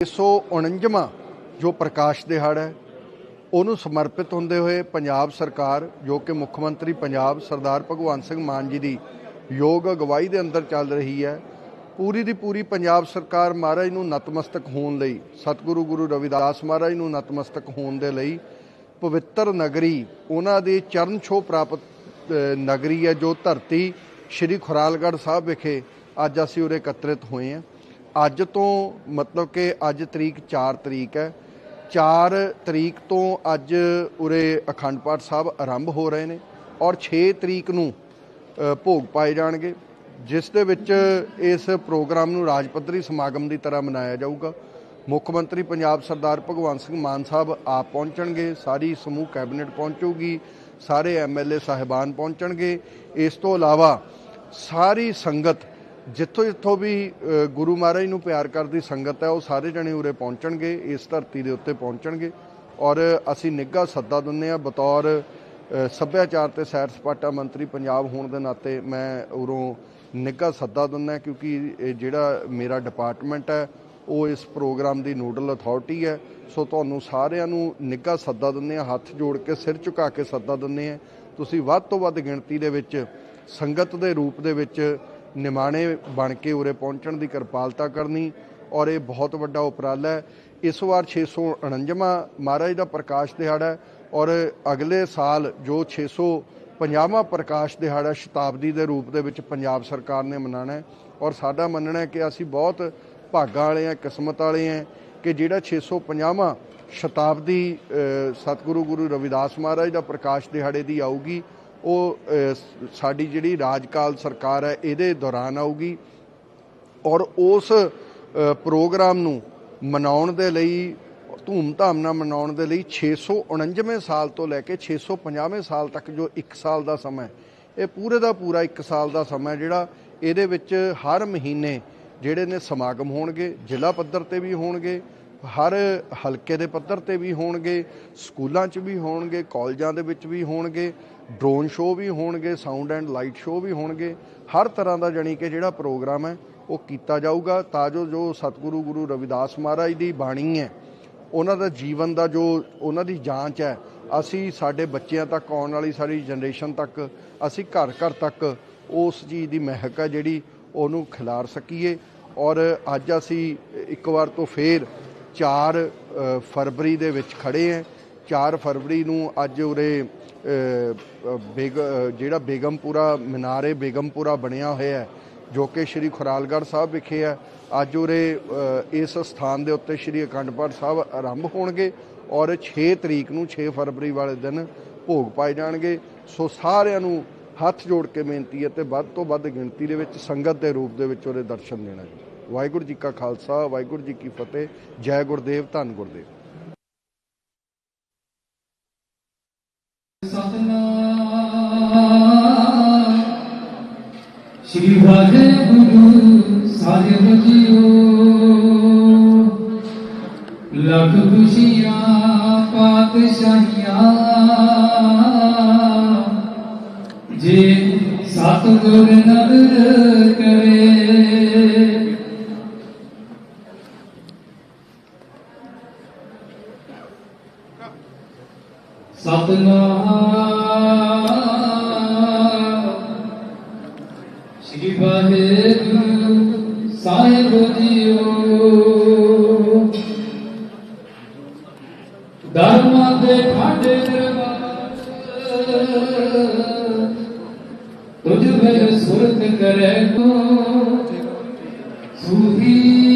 149ਵਾਂ ਜੋ ਪ੍ਰਕਾਸ਼ ਦਿਹਾੜਾ ਹੈ, ਉਹਨੂੰ ਸਮਰਪਿਤ ਹੁੰਦੇ ਹੋਏ ਪੰਜਾਬ ਸਰਕਾਰ, ਜੋ ਕਿ ਮੁੱਖ ਮੰਤਰੀ ਪੰਜਾਬ ਸਰਦਾਰ ਭਗਵੰਤ ਸਿੰਘ ਮਾਨ ਜੀ ਦੀ ਯੋਗ ਅਗਵਾਈ ਦੇ ਅੰਦਰ ਚੱਲ ਰਹੀ ਹੈ, ਪੂਰੀ ਦੀ ਪੂਰੀ ਪੰਜਾਬ ਸਰਕਾਰ ਮਹਾਰਾਜ ਨੂੰ ਨਤਮਸਤਕ ਹੋਣ ਲਈ, ਸਤਿਗੁਰੂ ਗੁਰੂ ਰਵਿਦਾਸ ਮਹਾਰਾਜ ਨੂੰ ਨਤਮਸਤਕ ਹੋਣ ਦੇ ਲਈ ਪਵਿੱਤਰ ਨਗਰੀ, ਉਹਨਾਂ ਦੇ ਚਰਨ ਛੋਹ ਪ੍ਰਾਪਤ ਨਗਰੀ ਹੈ, ਜੋ ਧਰਤੀ ਸ਼੍ਰੀ ਖੁਰਾਲਗੜ੍ਹ ਸਾਹਿਬ ਵਿਖੇ ਅੱਜ ਅਸੀਂ ਉਰੇ ਇਕੱਤਰਿਤ ਹੋਏ ਹਾਂ। ਅੱਜ ਤੋਂ ਮਤਲਬ ਕਿ ਅੱਜ ਤਰੀਕ 4 ਤਰੀਕ ਹੈ। 4 ਤਰੀਕ ਤੋਂ ਅੱਜ ਉਰੇ ਅਖੰਡ ਪਾਠ ਸਾਹਿਬ ਆਰੰਭ ਹੋ ਰਹੇ ਨੇ ਔਰ 6 ਤਰੀਕ ਨੂੰ ਭੋਗ ਪਾਏ ਜਾਣਗੇ, ਜਿਸ ਦੇ ਵਿੱਚ ਇਸ ਪ੍ਰੋਗਰਾਮ ਨੂੰ ਰਾਜ ਪੱਧਰੀ ਸਮਾਗਮ ਦੀ ਤਰ੍ਹਾਂ ਮਨਾਇਆ ਜਾਊਗਾ। ਮੁੱਖ ਮੰਤਰੀ ਪੰਜਾਬ ਸਰਦਾਰ ਭਗਵੰਤ ਸਿੰਘ ਮਾਨ ਸਾਹਿਬ ਆਪ ਪਹੁੰਚਣਗੇ, ਸਾਰੀ ਸਮੂਹ ਕੈਬਨਿਟ ਪਹੁੰਚੂਗੀ, ਸਾਰੇ ਐਮਐਲਏ ਸਾਹਿਬਾਨ ਪਹੁੰਚਣਗੇ। ਇਸ ਤੋਂ ਇਲਾਵਾ ਸਾਰੀ ਸੰਗਤ ਜਿੱਥੋਂ ਜਿੱਥੋਂ ਵੀ ਗੁਰੂ ਮਹਾਰਾਜ ਨੂੰ ਪਿਆਰ ਕਰਦੀ ਸੰਗਤ ਹੈ, ਉਹ ਸਾਰੇ ਜਣੇ ਉਰੇ ਪਹੁੰਚਣਗੇ, ਇਸ ਧਰਤੀ ਦੇ ਉੱਤੇ ਪਹੁੰਚਣਗੇ। ਔਰ ਅਸੀਂ ਨਿੱਘਾ ਸੱਦਾ ਦਿੰਦੇ ਹਾਂ, ਬਤੌਰ ਸੱਭਿਆਚਾਰ ਤੇ ਸੈਰ ਸਪਾਟਾ ਮੰਤਰੀ ਪੰਜਾਬ ਹੋਣ ਦੇ ਨਾਤੇ ਮੈਂ ਉਰੋਂ ਨਿੱਘਾ ਸੱਦਾ ਦਿੰਦਾ ਕਿਉਂਕਿ ਜਿਹੜਾ ਮੇਰਾ ਡਿਪਾਰਟਮੈਂਟ ਹੈ, ਉਹ ਇਸ ਪ੍ਰੋਗਰਾਮ ਦੀ ਨੋਡਲ ਅਥਾਰਟੀ ਹੈ। ਸੋ ਤੁਹਾਨੂੰ ਸਾਰਿਆਂ ਨੂੰ ਨਿੱਘਾ ਸੱਦਾ ਦਿੰਦੇ ਆ ਹੱਥ ਜੋੜ ਕੇ, ਸਿਰ ਝੁਕਾ ਕੇ ਸੱਦਾ ਦਿੰਦੇ ਆ ਤੁਸੀਂ ਵੱਧ ਤੋਂ ਵੱਧ ਗਿਣਤੀ ਦੇ ਵਿੱਚ ਸੰਗਤ ਦੇ ਰੂਪ ਦੇ ਵਿੱਚ ਨਿਮਾਣੇ ਬਣ ਕੇ ਉਰੇ ਪਹੁੰਚਣ ਦੀ ਕਿਰਪਾਲਤਾ ਕਰਨੀ ਔਰ ਇਹ ਬਹੁਤ ਵੱਡਾ ਉਪਰਾਲਾ ਹੈ। ਇਸ ਵਾਰ 649ਵਾਂ ਮਹਾਰਾਜ ਦਾ ਪ੍ਰਕਾਸ਼ ਦਿਹਾੜਾ ਔਰ ਅਗਲੇ ਸਾਲ ਜੋ 650ਵਾਂ ਪ੍ਰਕਾਸ਼ ਦਿਹਾੜਾ ਸ਼ਤਾਬਦੀ ਦੇ ਰੂਪ ਦੇ ਵਿੱਚ ਪੰਜਾਬ ਸਰਕਾਰ ਨੇ ਮਨਾਉਣਾ ਔਰ ਸਾਡਾ ਮੰਨਣਾ ਹੈ ਕਿ ਅਸੀਂ ਬਹੁਤ ਭਾਗਾਂ ਵਾਲੇ ਆ ਕਿਸਮਤ ਵਾਲੇ ਆ ਕਿ ਜਿਹੜਾ 650ਵਾਂ ਸ਼ਤਾਬਦੀ ਸਤਿਗੁਰੂ ਗੁਰੂ ਰਵਿਦਾਸ ਮਹਾਰਾਜ ਦਾ ਪ੍ਰਕਾਸ਼ ਦਿਹਾੜੇ ਦੀ ਆਊਗੀ ਉਹ ਸਾਡੀ ਜਿਹੜੀ ਰਾਜਕਾਲ ਸਰਕਾਰ ਹੈ, ਇਹਦੇ ਦੌਰਾਨ ਆਊਗੀ ਔਰ ਉਸ ਪ੍ਰੋਗਰਾਮ ਨੂੰ ਮਨਾਉਣ ਦੇ ਲਈ, ਧੂਮ-ਧਾਮ ਨਾਲ ਮਨਾਉਣ ਦੇ ਲਈ 649ਵੇਂ ਸਾਲ ਤੋਂ ਲੈ ਕੇ 650ਵੇਂ ਸਾਲ ਤੱਕ ਜੋ 1 ਸਾਲ ਦਾ ਸਮਾਂ ਇਹ ਪੂਰੇ ਦਾ ਪੂਰਾ 1 ਸਾਲ ਦਾ ਸਮਾਂ ਜਿਹੜਾ ਇਹਦੇ ਵਿੱਚ ਹਰ ਮਹੀਨੇ ਜਿਹੜੇ ਨੇ ਸਮਾਗਮ ਹੋਣਗੇ, ਜ਼ਿਲ੍ਹਾ ਪੱਧਰ ਤੇ ਵੀ ਹੋਣਗੇ, ਹਰ ਹਲਕੇ ਦੇ ਪੱਧਰ ਤੇ ਵੀ ਹੋਣਗੇ, ਸਕੂਲਾਂ 'ਚ ਵੀ ਹੋਣਗੇ, ਕਾਲਜਾਂ ਦੇ ਵਿੱਚ ਵੀ ਹੋਣਗੇ ਡਰੋਨ ਸ਼ੋਅ ਵੀ ਹੋਣਗੇ ਸਾਊਂਡ ਐਂਡ ਲਾਈਟ ਸ਼ੋਅ ਵੀ ਹੋਣਗੇ, ਹਰ ਤਰ੍ਹਾਂ ਦਾ ਜਾਣੀ ਕਿ ਜਿਹੜਾ ਪ੍ਰੋਗਰਾਮ ਹੈ, ਉਹ ਕੀਤਾ ਜਾਊਗਾ। ਤਾਂ ਜੋ ਜੋ ਸਤਿਗੁਰੂ ਗੁਰੂ ਰਵਿਦਾਸ ਮਹਾਰਾਜ ਦੀ ਬਾਣੀ ਹੈ, ਉਹਨਾਂ ਦਾ ਜੀਵਨ ਦਾ ਜੋ ਉਹਨਾਂ ਦੀ ਜਾਂਚ ਹੈ, ਅਸੀਂ ਸਾਡੇ ਬੱਚਿਆਂ ਤੱਕ ਆਉਣ ਵਾਲੀ ਸਾਰੀ ਜਨਰੇਸ਼ਨ ਤੱਕ, ਅਸੀਂ ਘਰ ਘਰ ਤੱਕ ਉਸ ਚੀਜ਼ ਦੀ ਮਹਿਕ ਹੈ ਜਿਹੜੀ ਉਹਨੂੰ ਖਿਲਾਰ ਸਕੀਏ। ਔਰ ਅੱਜ ਅਸੀਂ ਇੱਕ ਵਾਰ ਤੋਂ ਫੇਰ 4 ਫਰਵਰੀ ਦੇ ਵਿੱਚ ਖੜੇ ਹਾਂ। 4 ਫਰਵਰੀ ਨੂੰ ਅੱਜ ਉਰੇ ਜਿਹੜਾ ਬੇਗਮਪੁਰਾ ਮਨਾਰੇ ਬੇਗਮਪੁਰਾ ਬਣਿਆ ਹੋਇਆ ਹੈ, ਜੋ ਕਿ ਸ਼੍ਰੀ ਖੁਰਾਲਗੜ੍ਹ ਸਾਹਿਬ ਵਿਖੇ ਹੈ, ਅੱਜ ਉਰੇ ਇਸ ਸਥਾਨ ਦੇ ਉੱਤੇ ਸ਼੍ਰੀ ਅਖੰਡ ਪਾਠ ਸਾਹਿਬ ਆਰੰਭ ਹੋਣਗੇ ਔਰ 6 ਤਰੀਕ ਨੂੰ 6 ਫਰਵਰੀ ਵਾਲੇ ਦਿਨ ਭੋਗ ਪਾਏ ਜਾਣਗੇ। ਸੋ ਸਾਰਿਆਂ ਨੂੰ ਹੱਥ ਜੋੜ ਕੇ ਬੇਨਤੀ ਹੈ ਤੇ ਵੱਧ ਤੋਂ ਵੱਧ ਗਿਣਤੀ ਦੇ ਵਿੱਚ, ਸੰਗਤ ਦੇ ਰੂਪ ਦੇ ਵਿੱਚ ਉਹਦੇ ਦਰਸ਼ਨ ਦੇਣਾ ਜੀ। ਵਾਹਿਗੁਰੂ ਜੀ ਕਾ ਖਾਲਸਾ, ਵਾਹਿਗੁਰੂ ਜੀ ਕੀ ਫਤਿਹ, ਜੈ ਗੁਰਦੇਵ, ਧੰਨ ਗੁਰਦੇਵ। ਸਤਨਾਮ ਸ੍ਰੀ ਵਾਹਿਗੁਰੂ ਸਾਹਿਬ ਜੀਓ ਲੱਖ ਖੁਸ਼ੀਆਂ ਪਾਤਸ਼ਾਹੀਆਂ ਜੇ ਸਤਿਗੁਰ ਨਦਰ ਕਰੇ तुझ में सुरत करे को सूही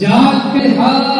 ਸਦਾਰੇ ਜਾ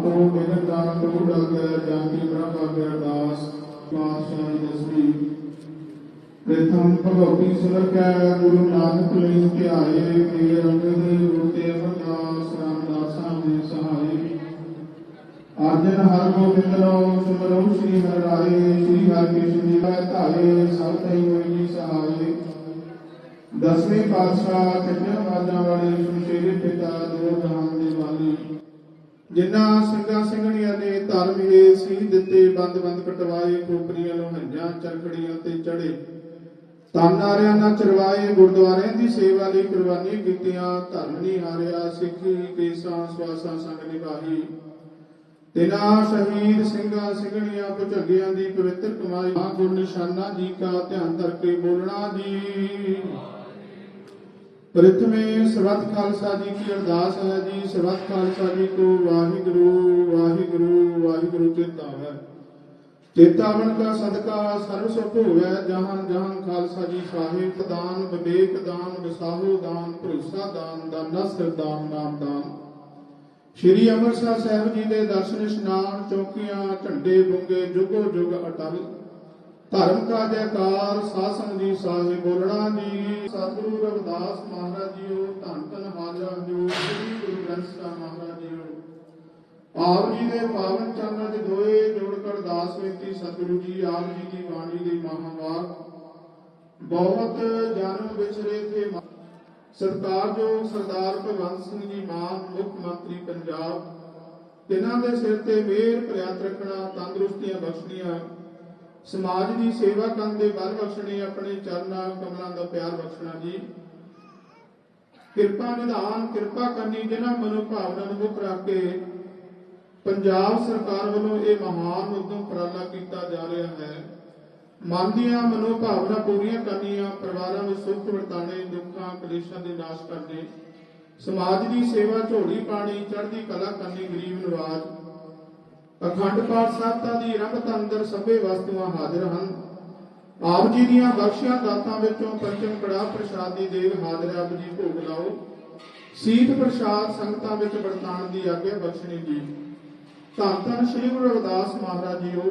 ਤਾਪੋ ਬਿਨ ਤਾਪ ਡਗ ਜਾਂਤੀ ਬ੍ਰਹਮ ਅਰਦਾਸ ਪਾਸ਼ਾ ਦਸਵੀ ਪ੍ਰਥਮ ਭਗਵਤੀ ਸੁਨਰ ਗੁਰੂ ਨਾਨਕ ਲਈ ਧਿਆਏ ਫੇਰ ਅੰਗਦ ਗੁਰੂ ਤੇ ਅਮਰਦਾਸ ਰਾਮਦਾਸਾਂ ਦੇ ਸਹਾਈ ਅਰਜਨ ਹਰ ਗੋਬਿੰਦ ਰੋ ਸੁਮਰੋ ਸ੍ਰੀ ਹਰਿ ਸ੍ਰੀ ਹਰਿ ਕ੍ਰਿਸ਼ਨ ਜੀ ਕਾ ਧਾਰੇ ਸਭ ਤੈ ਹੋਈ ਜੀ ਸਹਾਈ ਦਸਵੇਂ ਪਾਤਸ਼ਾਹ ਚੱਜਣ ਵਾਜਾਂ ਵਾਲੇ ਸੁਸ਼ੇਰੇ ਪਿਤਾ ਦੋ ਜਹਾਨ ਦੇ ਵਾਲੀ ਜਿਨ੍ਹਾਂ ਸਿੰਘਾਂ ਸਿੰਘਣੀਆਂ ਨੇ ਧਰਮ ਇਹ ਸੀ ਦਿੱਤੇ, ਬੰਦ ਬੰਦ ਕਟਵਾਏ, ਖੋਪਰੀਆਂ ਲੋਹੰਜਾਂ ਚਰਖੜੀਆਂ ਤੇ ਚੜੇ। ਤਾਨਾਰਿਆਂ ਨਾਲ ਚਰਵਾਏ, ਗੁਰਦੁਆਰਿਆਂ ਦੀ ਸੇਵਾ ਲਈ ਕੁਰਬਾਨੀ ਕੀਤੀਆਂ, ਧਰਮ ਨਹੀਂ ਹਾਰਿਆ, ਸਿੱਖੀ, ਕੇਸਾਂ, ਸਵਾਸਾਂ ਸੰਗ ਨਿਭਾਈ ਤਿਨਾ ਸ਼ਹੀਦ ਸਿੰਘਾਂ ਸਿੰਘਣੀਆਂ, ਭੁਜੰਗਿਆਂ ਦੀ ਪਵਿੱਤਰ ਕਮਾਈ ਆ ਗੁਰ ਨਿਸ਼ਾਨਾ ਜੀ ਕਾ ਧਿਆਨ ਧਰ ਕੇ ਬੋਲਣਾ ਜੀ। ਪ੍ਰਥਮੇ ਸਰਬੱਤ ਖਾਲਸਾ ਜੀ ਕੀ ਅਰਦਾਸ ਹੈ ਜੀ ਸਰਬੱਤ ਖਾਲਸਾ ਜੀ ਕੋ ਵਾਹਿਗੁਰੂ ਵਾਹਿਗੁਰੂ ਵਾਹਿਗੁਰੂ ਚੇਤਾਵੈ ਚੇਤਾਵਨ ਕਾ ਸਦਕਾ ਸਰਬ ਸੁਖ ਹੋਵੇ ਜਹਾਂ ਜਹਾਂ ਖਾਲਸਾ ਜੀ ਸਾਹਿਬ ਦਾਨ ਵਿਵੇਕ ਦਾਨ, ਵਿਸਾਹੂ ਦਾਨ, ਭਰੋਸਾ ਦਾਨ, ਦਾਨਾ ਸਰਦਾਨ ਨਾਮ ਦਾਨ। ਸ਼੍ਰੀ ਅੰਮ੍ਰਿਤਸਰ ਸਾਹਿਬ ਜੀ ਦੇ ਦਰਸ਼ਨ ਇਸ਼ਨਾਨ ਚੌਕੀਆਂ, ਝੰਡੇ ਬੁੰਗੇ, ਜੁਗੋ ਜੁਗ ਅਟਲ। ਧਰਮ ਕਾ ਜੈਕਾਰ, ਸਾਸਨ ਜੀ ਸਾਹਿਬ ਬੋਲਣਾ ਜੀ ਸਤਿਗੁਰੂ ਰਵਿਦਾਸ ਮਹਾਰਾਜ ਜੀਓ, ਧੰਨ ਧੰਨ ਹਾਜ਼ਰ ਜੋ ਸ੍ਰੀ ਗੁਰੂ ਗ੍ਰੰਥ ਸਾਹਿਬ ਮਹਾਰਾਜ ਜੀਓ। ਆਪ ਜੀ ਦੇ ਪਾਵਨ ਚਰਨਾਂ 'ਚ ਦੋਏ ਜੋੜ ਕਰ ਅਰਦਾਸ ਬੇਨਤੀ ਸਤਿਗੁਰੂ ਜੀ, ਆਪ ਜੀ ਦੀ ਬਾਣੀ ਦੇ ਮਹਾਵਾਕ। ਬਹੁਤ ਜਨਮ ਵਿਚਰੇ ਥੇ ਮਾ- ਸਤਿਕਾਰਯੋਗ ਸਰਦਾਰ ਭਗਵੰਤ ਸਿੰਘ ਜੀ ਮਾਨ, ਮੁੱਖ ਮੰਤਰੀ ਪੰਜਾਬ। ਤਿਨਾਂ ਦੇ ਸਿਰ ਤੇ ਮਿਹਰ ਪ੍ਰਿਆਤ ਰੱਖਣਾ, ਤੰਦਰੁਸਤੀਆਂ ਬਖਸ਼ਣੀਆਂ। ਸਮਾਜ ਦੀ ਸੇਵਾ ਕਰਨ ਦੇ ਬਲ ਬਖਸ਼ਣੇ, ਆਪਣੇ ਚਰਨਾਂ ਕਮਲਾਂ ਦਾ ਪਿਆਰ ਬਖਸ਼ਣਾ ਜੀ। ਕਿਰਪਾ ਨਿਧਾਨ, ਕਿਰਪਾ ਕਰਨੀ ਜਿਨ੍ਹਾਂ ਮਨੋਭਾਵਨਾ ਨੂੰ ਮੁੱਖ ਰੱਖ ਕੇ ਪੰਜਾਬ ਸਰਕਾਰ ਵੱਲੋਂ ਇਹ ਮਹਾਨ ਉਦਮ ਉਪਰਾਲਾ ਕੀਤਾ ਜਾ ਰਿਹਾ ਹੈ। ਮਨ ਦੀਆਂ ਮਨੋਭਾਵਨਾ ਪੂਰੀਆਂ ਕਰਨੀਆਂ, ਪਰਿਵਾਰਾਂ ਵਿੱਚ ਸੁੱਖ ਵਰਤਾਣੇ ਦੁੱਖਾਂ, ਕਲੇਸ਼ਾਂ ਦੇ ਨਾਸ਼ ਕਰਨੇ, ਸਮਾਜ ਦੀ ਸੇਵਾ, ਝੋਲੀ ਪਾਣੀ, ਚੜ੍ਹਦੀ ਕਲਾ ਕਰਨੀ, ਗਰੀਬ ਨਿਵਾਜ਼ ਅਖੰਡ ਪਾਠ ਸਾਹਿਬਤਾ ਦੀ ਰੰਗਤ ਅੰਦਰ ਸਭੇ ਵਸਤੂਆਂ ਹਾਜ਼ਰ ਹਨ। ਆਪ ਜੀ ਦੀਆਂ ਬਖਸ਼ੀਆਂ ਦਾਤਾਂ ਵਿੱਚੋਂ ਪੰਚਮ ਕੜਾ ਪ੍ਰਸ਼ਾਦ ਦੀ ਦੇਗ ਹਾਜ਼ਰ ਆਪ ਜੀ ਭੋਗ ਲਾਓ। ਸੀਤ ਪ੍ਰਸ਼ਾਦ ਸੰਗਤਾਂ ਵਿੱਚ ਵਰਤਾਨ ਦੀ ਆਗਿਆ ਬਖਸ਼ਣੀ ਜੀ। ਧੰਨ ਧੰਨ ਸ੍ਰੀ ਗੁਰੂ ਰਵਿਦਾਸ ਮਹਾਰਾਜ ਜੀਓ।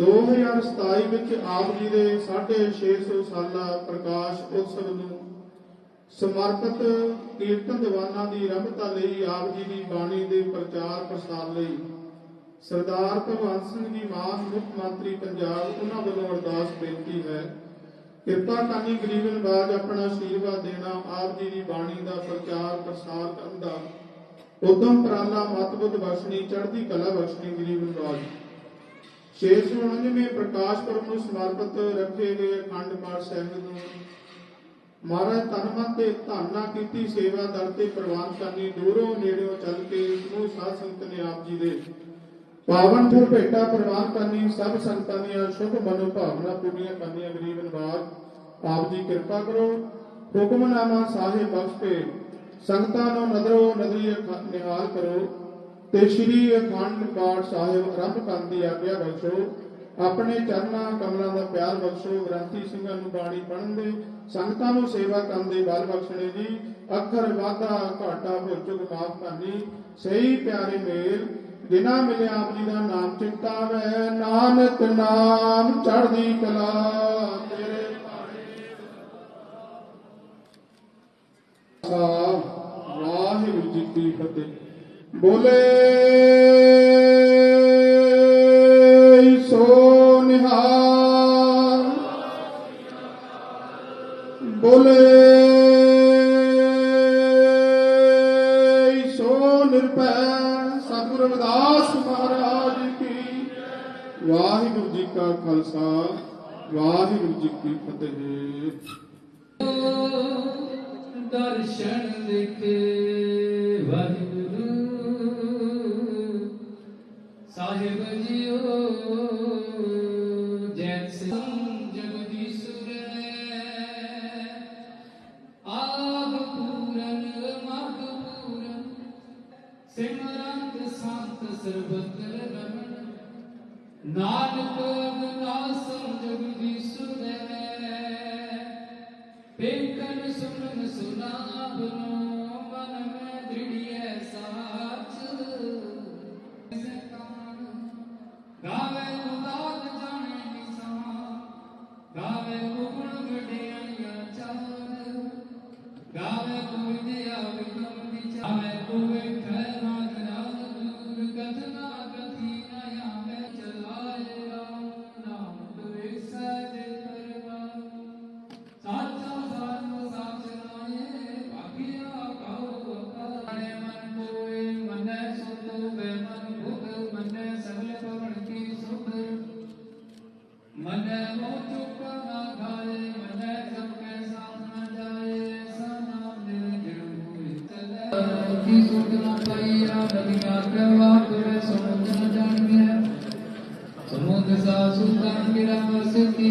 2027 ਵਿੱਚ ਆਪ ਜੀ ਦੇ 650 ਸਾਲਾ ਪ੍ਰਕਾਸ਼ ਉਤਸਵ ਨੂੰ ਸਮਰਪਿਤ ਕੀਰਤਨ ਦੀਵਾਨਾਂ ਦੀ ਰਮਤਾ ਲਈ ਆਪ ਜੀ ਦੀ ਬਾਣੀ ਦੇ ਪ੍ਰਚਾਰ ਪ੍ਰਸਾਰ ਲਈ ਸਰਦਾਰ ਭਗਵੰਤ ਸਿੰਘ ਜੀ ਮਾਨ, ਮੁੱਖ ਮੰਤਰੀ ਪੰਜਾਬ, ਉਹਨਾਂ ਵੱਲੋਂ ਅਰਦਾਸ ਬੇਨਤੀ ਹੈ, ਕਿਰਪਾ ਕਰਨੀ ਗਰੀਬ ਨਵਾਜ ਆਪਣਾ ਆਸ਼ੀਰਵਾਦ ਦੇਣਾ, ਆਪ ਜੀ ਦੀ ਬਾਣੀ ਦਾ ਪ੍ਰਚਾਰ, ਪ੍ਰਸਾਰ ਕਰਨ ਦਾ। ਉਦਮ ਪ੍ਰਾਲਾ ਮਤਬੁੱਧ ਬਖਸ਼ਣੀ ਚੜ੍ਹਦੀ ਕਲਾ ਬਖਸ਼ਣੀ ਗਰੀਬ ਨਵਾਜ 649ਵੇਂ ਪ੍ਰਕਾਸ਼ ਪੁਰਬ ਨੂੰ ਸਮਰਪਿਤ ਰੱਖੇ ਗਏ ਅਖੰਡ ਪਾਠ ਸਾਹਿਬ ਨੂੰ। ਮਹਾਰਾਜ ਤਨ ਤੇ ਧੰਨਾ ਕੀਤੀ, ਸੇਵਾ ਦਰ ਤੇ ਪ੍ਰਵਾਨ ਕਰਨੀ, ਦੂਰੋਂ ਨੇੜਿਓਂ ਚੱਲ ਕੇ ਸਮੂਹ ਸਾਧ ਸੰਗਤ ਨੇ ਆਪ ਜੀ ਦੇ ਪਾਵਨ ਫਿਰ ਭੇਟਾ ਪ੍ਰਵਾਨ ਕਰਨੀ, ਸਭ ਸੰਗਤਾਂ ਦੀਆਂ ਸ਼ੁਭ ਮਨੋ ਭਾਵਨਾ ਪੂਰੀਆਂ ਕਰਨੀਆਂ, ਗਰੀਬ ਨਵਾਜ ਆਪ ਜੀ ਕਿਰਪਾ ਕਰੋ। ਹੁਕਮਨਾਮਾ ਸਾਹਿਬ ਬਖਸ਼ ਕੇ ਸੰਗਤਾਂ ਨੂੰ ਨਦਰੋ ਨਦਰੀ ਨਿਹਾਲ ਕਰੋ ਤੇ ਸ਼੍ਰੀ ਅਖੰਡ ਪਾਠ ਸਾਹਿਬ ਆਰੰਭ ਕਰਨ ਦੀ ਆਗਿਆ ਬਖਸ਼ੋ। ਆਪਣੇ ਚਰਨਾਂ, ਕਮਲਾਂ ਦਾ ਪਿਆਰ ਬਖਸ਼ੋ। ਗ੍ਰੰਥੀ ਸਿੰਘਾਂ ਨੂੰ ਬਾਣੀ ਪੜ੍ਹਨ ਦੇ, ਸੰਗਤਾਂ ਨੂੰ ਸੇਵਾ ਕਰਨ ਦੇ ਬਲ ਬਖਸ਼ਣੇ ਜੀ। ਅੱਖਰ ਵਾਧਾ, ਘਾਟਾ, ਭੁੱਲ ਚੁੱਕ ਮਾਫ ਕਰਨੀ। ਸਹੀ ਪਿਆਰੇ ਮੇਲ ਬਿਨਾ ਮਿਲਿਆ ਆਪ ਜੀ ਦਾ ਨਾਮ ਚਿੰਤਾਵੈ ਨਾਨਕ ਨਾਮ ਚੜ੍ਹਦੀ ਕਲਾ ਤੇਰੇ ਖਾਲਸਾ ਵਾਹਿਗੁਰੂ ਜੀ ਕੀ ਫਤਿਹ। ਬੋਲੇ ਵਾਹਿਗੁਰੂ ਜੀ ਪੇਕਨ ਸੁਨਨ ਸੁਨਾਵਨੋ ਮਨ ਮੈਂ ਦ੍ਰਿੜੀਐ ਸਾਚ ਕਾਨ ਗਾਵੇ ਉਦਾਤ ਜਾਣੇ ਨਿਸਾਨ ਗਾਵੇ ਗੁਣ ਗੜਿਆਈਆਂ ਚਾਰ। ਗਾਵੇ ਵਿਦਿਆ ਵਿਦਮ ਵਿਚਾਵੇ ਕੋਵੇ ਖੈ ਕੀ ਸੁਧ ਨਾ ਪਈਆ ਨਦੀਆਂ ਪ੍ਰਵਾਹ ਤੁਰੇ ਸਮੁੰਦ ਨ ਜਾਣਿਆ ਸਾ ਸੁਲਤਾਨ ਮੇਰਾ ਮਸਤੀ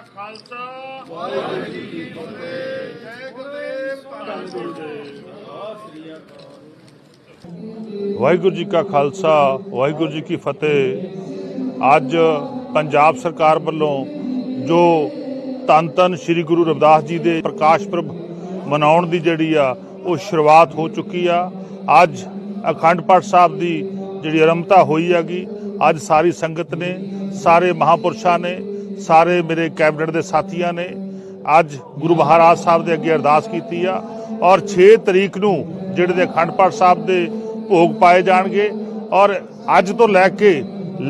ਵਾਹਿਗੁਰੂ ਜੀ ਕਾ ਖਾਲਸਾ ਵਾਹਿਗੁਰੂ ਜੀ। ਕੀ ਫਤਿਹ ਜੈ ਗੁਰਦੇਵ ਧੰਨ ਗੁਰਦੇਵ ਵਾਹਿਗੁਰੂ ਜੀ ਕਾ ਖਾਲਸਾ, ਵਾਹਿਗੁਰੂ ਜੀ ਕੀ ਫਤਿਹ। ਅੱਜ ਪੰਜਾਬ ਸਰਕਾਰ ਵੱਲੋਂ ਜੋ ਧੰਨ ਧੰਨ ਸ੍ਰੀ ਗੁਰੂ ਰਵਿਦਾਸ ਜੀ ਦੇ ਪ੍ਰਕਾਸ਼ ਪੁਰਬ ਮਨਾਉਣ ਦੀ ਜਿਹੜੀ ਆ, ਉਹ ਸ਼ੁਰੂਆਤ ਹੋ ਚੁੱਕੀ ਆ। ਅੱਜ ਅਖੰਡ ਪਾਠ ਸਾਹਿਬ ਦੀ ਜਿਹੜੀ ਆਰੰਭਤਾ ਹੋਈ ਹੈਗੀ, ਅੱਜ ਸਾਰੀ ਸੰਗਤ ਨੇ, ਸਾਰੇ ਮਹਾਪੁਰਸ਼ਾਂ ਨੇ ਸਾਰੇ ਮੇਰੇ ਕੈਬਨਿਟ ਦੇ ਸਾਥੀਆਂ ਨੇ ਅੱਜ ਗੁਰੂ ਮਹਾਰਾਜ ਸਾਹਿਬ ਦੇ ਅੱਗੇ ਅਰਦਾਸ ਕੀਤੀ ਆ ਔਰ 6 ਤਰੀਕ ਨੂੰ ਜਿਹੜੇ ਦੇ ਅਖੰਡ ਪਾਠ ਸਾਹਿਬ ਦੇ ਭੋਗ ਪਾਏ ਜਾਣਗੇ ਔਰ ਅੱਜ ਤੋਂ ਲੈ ਕੇ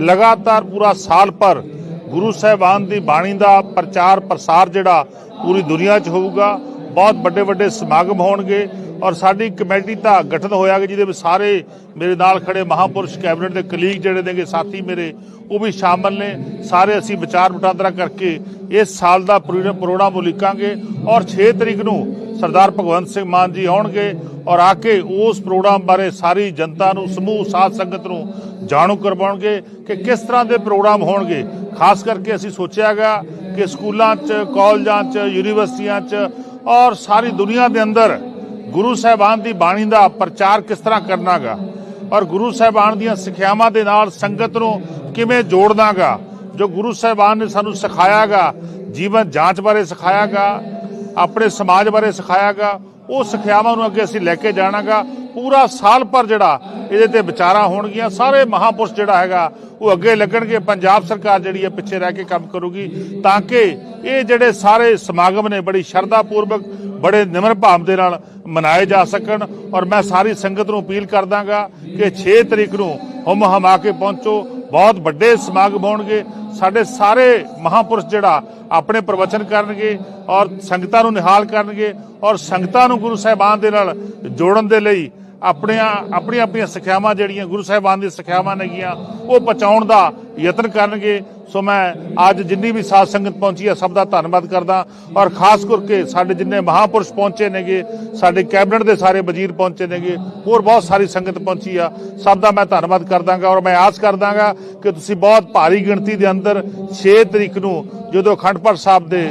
ਲਗਾਤਾਰ ਪੂਰਾ ਸਾਲ ਭਰ ਗੁਰੂ ਸਾਹਿਬਾਨ ਦੀ ਬਾਣੀ ਦਾ ਪ੍ਰਚਾਰ ਪ੍ਰਸਾਰ ਜਿਹੜਾ ਪੂਰੀ ਦੁਨੀਆ 'ਚ ਹੋਊਗਾ, ਬਹੁਤ ਵੱਡੇ ਵੱਡੇ ਸਮਾਗਮ ਹੋਣਗੇ ਔਰ ਸਾਡੀ ਕਮੇਟੀ ਦਾ ਗਠਨ ਹੋਇਆ ਕਿ ਜਿਹਦੇ ਵਿੱਚ ਸਾਰੇ ਮੇਰੇ ਨਾਲ ਖੜੇ ਮਹਾਪੁਰਸ਼ ਕੈਬਨਿਟ ਦੇ ਕਲੀਗ ਜਿਹੜੇ ਨੇਗੇ, ਸਾਥੀ ਮੇਰੇ ਉਹ ਵੀ ਸ਼ਾਮਲ ਨੇ। ਸਾਰੇ ਅਸੀਂ ਵਿਚਾਰ ਵਟਾਂਦਰਾ ਕਰਕੇ ਇਸ ਸਾਲ ਦਾ ਪ੍ਰੋ- ਪ੍ਰੋਗਰਾਮ ਉਲੀਕਾਂਗੇ ਔਰ 6 ਤਰੀਕ ਨੂੰ ਸਰਦਾਰ ਭਗਵੰਤ ਸਿੰਘ ਮਾਨ ਜੀ ਆਉਣਗੇ ਔਰ ਆ ਕੇ ਉਸ ਪ੍ਰੋਗਰਾਮ ਬਾਰੇ ਸਾਰੀ ਜਨਤਾ ਨੂੰ, ਸਮੂਹ, ਸਾਧ ਸੰਗਤ ਨੂੰ ਜਾਣੂ ਕਰਵਾਉਣਗੇ ਕਿ ਕਿਸ ਤਰ੍ਹਾਂ ਦੇ ਪ੍ਰੋਗਰਾਮ ਹੋਣਗੇ। ਖਾਸ ਕਰਕੇ ਅਸੀਂ ਸੋਚਿਆ ਗਿਆ ਕਿ ਸਕੂਲਾਂ 'ਚ, ਕਾਲਜਾਂ 'ਚ, ਯੂਨੀਵਰਸਿਟੀਆਂ 'ਚ ਔਰ ਸਾਰੀ ਦੁਨੀਆ ਦੇ ਅੰਦਰ ਗੁਰੂ ਸਾਹਿਬਾਨ ਦੀ ਬਾਣੀ ਦਾ ਪ੍ਰਚਾਰ ਕਿਸ ਤਰ੍ਹਾਂ ਕਰਨਾਗਾ ਔਰ ਗੁਰੂ ਸਾਹਿਬਾਨ ਦੀਆਂ ਸਿੱਖਿਆਵਾਂ ਦੇ ਨਾਲ ਸੰਗਤ ਨੂੰ ਕਿਵੇਂ ਜੋੜਨਾਗਾ, ਜੋ ਗੁਰੂ ਸਾਹਿਬਾਨ ਨੇ ਸਾਨੂੰ ਸਿਖਾਇਆਗਾ, ਜੀਵਨ ਜਾਂਚ ਬਾਰੇ ਸਿਖਾਇਆਗਾ, ਆਪਣੇ ਸਮਾਜ ਬਾਰੇ ਸਿਖਾਇਆਗਾ ਉਹ ਸਿੱਖਿਆਵਾਂ ਨੂੰ ਅੱਗੇ ਅਸੀਂ ਲੈ ਕੇ ਜਾਣਾਗਾ। ਪੂਰਾ ਸਾਲ ਭਰ ਜਿਹੜਾ ਇਹਦੇ ਤੇ ਵਿਚਾਰਾਂ ਹੋਣਗੀਆਂ। ਸਾਰੇ ਮਹਾਪੁਰਸ਼ ਜਿਹੜਾ ਹੈਗਾ, ਉਹ ਅੱਗੇ ਲੱਗਣਗੇ। ਪੰਜਾਬ ਸਰਕਾਰ ਜਿਹੜੀ ਹੈ ਪਿੱਛੇ ਰਹਿ ਕੇ ਕੰਮ ਕਰੂਗੀ ਤਾਂ ਕਿ ਇਹ ਜਿਹੜੇ ਸਾਰੇ ਸਮਾਗਮ ਨੇ, ਬੜੀ ਸ਼ਰਧਾ ਪੂਰਵਕ ਬੜੇ ਨਿਮਰ ਭਾਵ ਦੇ ਨਾਲ ਮਨਾਏ ਜਾ ਸਕਣ। ਔਰ ਮੈਂ ਸਾਰੀ ਸੰਗਤ ਨੂੰ ਅਪੀਲ ਕਰਦਾਗਾ ਕਿ 6 ਤਰੀਕ ਨੂੰ ਹਮ ਹਮਾ ਕੇ ਪਹੁੰਚੋ। ਬਹੁਤ ਵੱਡੇ ਸਮਾਗਮ ਹੋਣਗੇ। ਸਾਡੇ ਸਾਰੇ ਮਹਾਪੁਰਸ਼ ਜਿਹੜਾ ਆਪਣੇ ਪ੍ਰਵਚਨ ਕਰਨਗੇ ਔਰ ਸੰਗਤਾਂ ਨੂੰ ਨਿਹਾਲ ਕਰਨਗੇ ਔਰ ਸੰਗਤਾਂ ਨੂੰ ਗੁਰੂ ਸਾਹਿਬਾਨ ਦੇ ਨਾਲ ਜੋੜਨ ਦੇ ਲਈ ਆਪਣੀਆਂ ਆਪਣੀਆਂ ਆਪਣੀਆਂ ਸਿੱਖਿਆਵਾਂ ਜਿਹੜੀਆਂ ਗੁਰੂ ਸਾਹਿਬਾਨ ਦੀਆਂ ਸਿੱਖਿਆਵਾਂ ਨੇਗੀਆਂ ਉਹ ਪਹੁੰਚਾਉਣ ਦਾ ਯਤਨ ਕਰਨਗੇ। ਸੋ ਮੈਂ ਅੱਜ ਜਿੰਨੀ ਵੀ ਸਾਧ ਸੰਗਤ ਪਹੁੰਚੀ ਹੈ, ਸਭ ਦਾ ਧੰਨਵਾਦ ਕਰਦਾ। ਔਰ ਖਾਸ ਕਰਕੇ ਸਾਡੇ ਜਿੰਨੇ ਮਹਾਪੁਰਸ਼ ਪਹੁੰਚੇ ਨੇਗੇ, ਸਾਡੇ ਕੈਬਨਿਟ ਦੇ ਸਾਰੇ ਵਜ਼ੀਰ ਪਹੁੰਚੇ ਨੇਗੇ, ਹੋਰ ਬਹੁਤ ਸਾਰੀ ਸੰਗਤ ਪਹੁੰਚੀ ਆ। ਸਭ ਦਾ ਮੈਂ ਧੰਨਵਾਦ ਕਰਦਾਗਾ ਔਰ ਮੈਂ ਆਸ ਕਰਦਾਗਾ ਕਿ ਤੁਸੀਂ ਬਹੁਤ ਭਾਰੀ ਗਿਣਤੀ ਦੇ ਅੰਦਰ 6 ਤਰੀਕ ਨੂੰ ਜਦੋਂ ਅਖੰਡ ਸਾਹਿਬ ਦੇ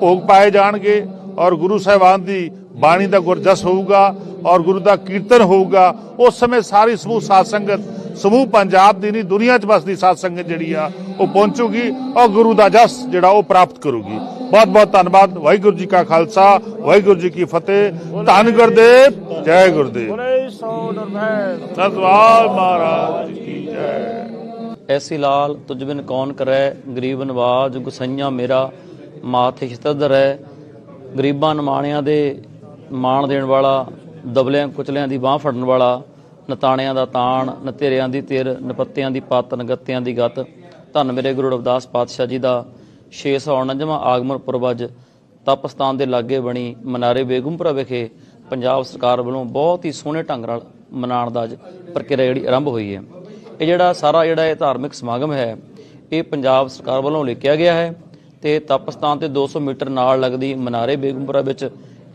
ਭੋਗ ਪਾਏ ਜਾਣਗੇ ਔਰ ਗੁਰੂ ਸਾਹਿਬਾਨ ਦੀ ਬਾਣੀ ਦਾ ਗੁਰਜਸ ਹੋਊਗਾ ਔਰ ਗੁਰੂ ਦਾ ਕੀਰਤਨ ਹੋਊਗਾ, ਉਸ ਸਮੇਂ ਸਾਰੀ ਸਮੂਹ ਸਾਧ ਸੰਗਤ, ਸਮੂਹ ਪੰਜਾਬ ਦੀ ਨਹੀਂ, ਦੁਨੀਆ 'ਚ ਵਸਦੀ ਸਾਧ ਸੰਗਤ ਜਿਹੜੀ ਆ, ਉਹ ਪਹੁੰਚੂਗੀ ਔਰ ਗੁਰੂ ਦਾ ਜਸ ਜਿਹੜਾ ਉਹ ਪ੍ਰਾਪਤ ਕਰੂਗੀ। ਬਹੁਤ ਬਹੁਤ ਧੰਨਵਾਦ, ਵਾਹਿਗੁਰੂ ਜੀ ਕਾ ਖਾਲਸਾ, ਵਾਹਿਗੁਰੂ ਜੀ ਕੀ ਫਤਿਹ, ਧੰਨ ਗੁਰਦੇਵ, ਜੈ ਗੁਰਦੇਵ। ਬੋਲੇ ਸੋ ਨਰਮੈ ਸਤਵਾਲ ਮਹਾਰਾਜ ਕੀ ਜੈ। ਐਸੀ ਲਾਲ, ਤੁਝ ਕੌਣ ਕਰੈ, ਗਰੀਬ ਨਵਾਜ ਗੁਸਈਆਂ ਮੇਰਾ, ਮਾਥੇ ਛਤਦਰ ਹੈ ਗਰੀਬਾਂ ਨਿਮਾਣਿਆਂ ਦੇ ਮਾਣ ਦੇਣ ਵਾਲਾ, ਦਬਲਿਆਂ, ਕੁਚਲਿਆਂ ਦੀ ਬਾਹ ਫੜਨ ਵਾਲਾ ਨਤਾਣਿਆਂ ਦਾ ਤਾਣ ਨਤੇਰਿਆਂ ਦੀ ਤਿਰ ਨਪੱਤਿਆਂ ਦੀ ਪੱਤ ਨਗੱਤਿਆਂ ਦੀ ਗੱਤ। ਧੰਨ ਮੇਰੇ ਗੁਰੂ ਰਵਿਦਾਸ ਪਾਤਸ਼ਾਹ ਜੀ ਦਾ 649ਵਾਂ ਆਗਮਨ ਪੁਰਬ ਅੱਜ ਤਪਸਤਾਨ ਦੇ ਲਾਗੇ ਬਣੀ ਮਨਾਰੇ ਬੇਗਮਪੁਰਾ ਵਿਖੇ ਪੰਜਾਬ ਸਰਕਾਰ ਵੱਲੋਂ ਬਹੁਤ ਹੀ ਸੋਹਣੇ ਢੰਗ ਨਾਲ ਮਨਾਉਣ ਦਾ ਅੱਜ ਪ੍ਰਕਿਰਿਆ ਜਿਹੜੀ ਆਰੰਭ ਹੋਈ ਹੈ। ਇਹ ਜਿਹੜਾ ਸਾਰਾ ਜਿਹੜਾ ਇਹ ਧਾਰਮਿਕ ਸਮਾਗਮ ਹੈ, ਇਹ ਪੰਜਾਬ ਸਰਕਾਰ ਵੱਲੋਂ ਲਿਖਿਆ ਗਿਆ ਹੈ ਤੇ ਤਪਸਤਾਨ ਤੇ 200 ਮੀਟਰ ਨਾਲ ਲੱਗਦੀ ਮਨਾਰੇ ਬੇਗਮਪੁਰਾ ਵਿੱਚ